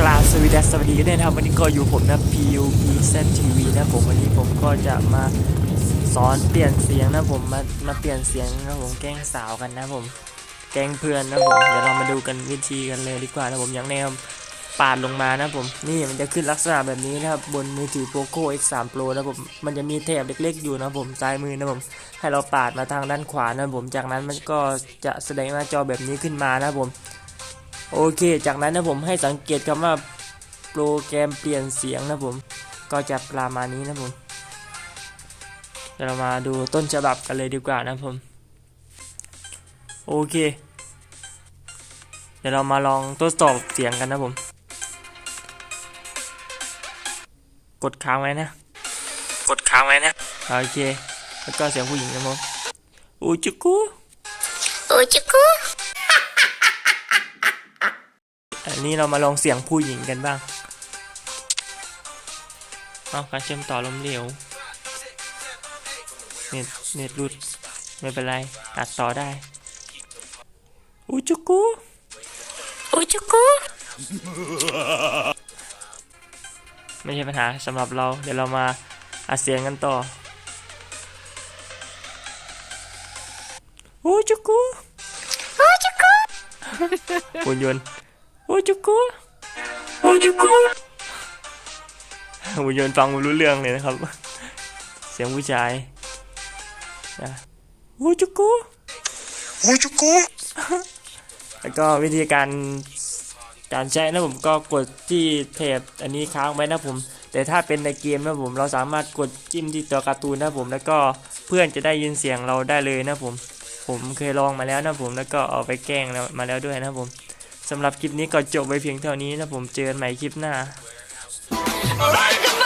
กราบสวัสดีสวัสดีกันด้วยนะครับวันนี้ก็อยู่ผมนะ PUP Z TV นะผมวันนี้ผมก็จะมาสอนเปลี่ยนเสียงนะผมมามาเปลี่ยนเสียงนะผมแกล้งสาวกันนะผมแกล้งเพื่อนนะผมเดี๋ยวเรามาดูกันวิธีกันเลยดีกว่านะผมอย่างแนวปาดลงมานะผมนี่มันจะขึ้นลักษณะแบบนี้นะครับบนมือถือ Poco X3 Pro นะผมมันจะมีแถบเล็กๆอยู่นะผมซ้ายมือนะผมให้เราปาดมาทางด้านขวานะผมจากนั้นมันก็จะแสดงหน้าจอแบบนี้ขึ้นมานะผม โอเค จากนั้นนะผมให้สังเกตคำว่าโปรแกรมเปลี่ยนเสียงนะผม ก็จะประมาณนี้นะผมเดี๋ยวเรามาดูต้นฉบับกันเลยดีกว่านะผม โอเค เดี๋ยวเรามาลองทดสอบเสียงกันนะผม กดค้างไว้นะ กดค้างไว้นะ โอเค แล้วก็เสียงผู้หญิงนะผมอูจุกุ Ujuku, อันนี้เรามาลองเสียงผู้หญิงกันบ้าง เอาการเชื่อมต่อล้มเหลว เน็ตเน็ตรุด ไม่เป็นไร ตัดต่อได้อุจุกุ ujuku, ไม่ใช่ปัญหาสำหรับเรา เดี๋ยวเรามาอัดเสียงกันต่ออุจุกุ ujuku, หุ่นยนต์ อุจุกุอุจุกุหุ่นยนต์ฟังไม่รู้เรื่องเลยนะครับ เสียงผู้ชายนะอุจุกุ Ujuku. แล้วก็วิธีการการใช้นะผมก็กดที่เทปอันนี้ค้างไว้นะผม แต่ถ้าเป็นในเกมนะผมเราสามารถกดจิ้มที่ตัวการ์ตูนนะผม แล้วก็เพื่อนจะได้ยินเสียงเราได้เลยนะผม ผมเคยลองมาแล้วนะผมแล้วก็เอาไปแกล้งแล้วมาแล้วด้วยนะผม สำหรับคลิปนี้ก็จบไปเพียงเท่านี้นะผมเจอกันใหม่คลิปหน้า right,